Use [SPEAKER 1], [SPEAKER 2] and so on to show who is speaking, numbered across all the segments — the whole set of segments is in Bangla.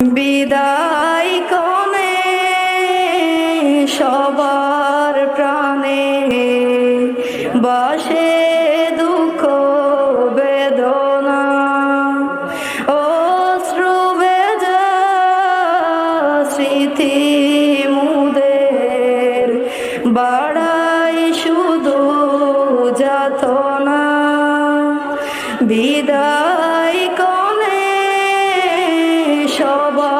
[SPEAKER 1] বিদায় কনে সবার প্রাণে বসে দুঃখ বেদনা অশ্রু শ্রুবেজা স্মৃতি মুদের বাড়াই শুধু যাতনা বিদায় trouble.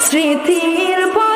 [SPEAKER 1] স্মৃতির পর